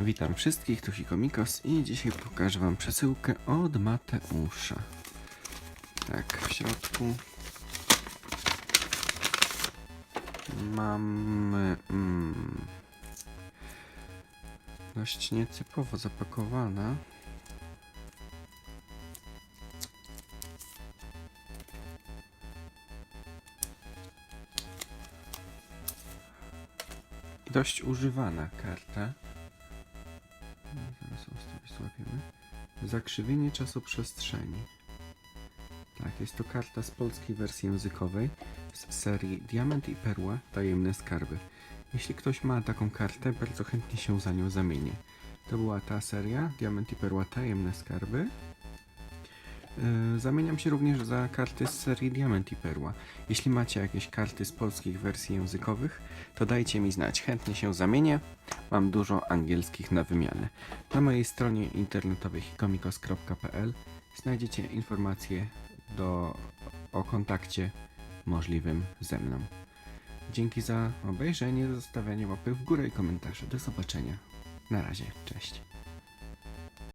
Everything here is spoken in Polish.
Witam wszystkich, tu Hikomikos i dzisiaj pokażę wam przesyłkę od Mateusza. Tak, w środku mamy mm, dość nietypowo zapakowana. Dość używana karta. Zakrzywienie czasoprzestrzeni. Tak, jest to karta z polskiej wersji językowej z serii Diament i Perła Tajemne Skarby. Jeśli ktoś ma taką kartę, bardzo chętnie się za nią zamienię. To była ta seria Diament i Perła Tajemne Skarby. Yy, Zamieniam się również za karty z serii Diament i Perła. Jeśli macie jakieś karty z polskich wersji językowych, to dajcie mi znać. Chętnie się zamienię. Mam dużo angielskich na wymianę. Na mojej stronie internetowej hikomikos.pl znajdziecie informacje do, o kontakcie możliwym ze mną. Dzięki za obejrzenie, zostawianie łapy w górę i komentarzy. Do zobaczenia. Na razie. Cześć.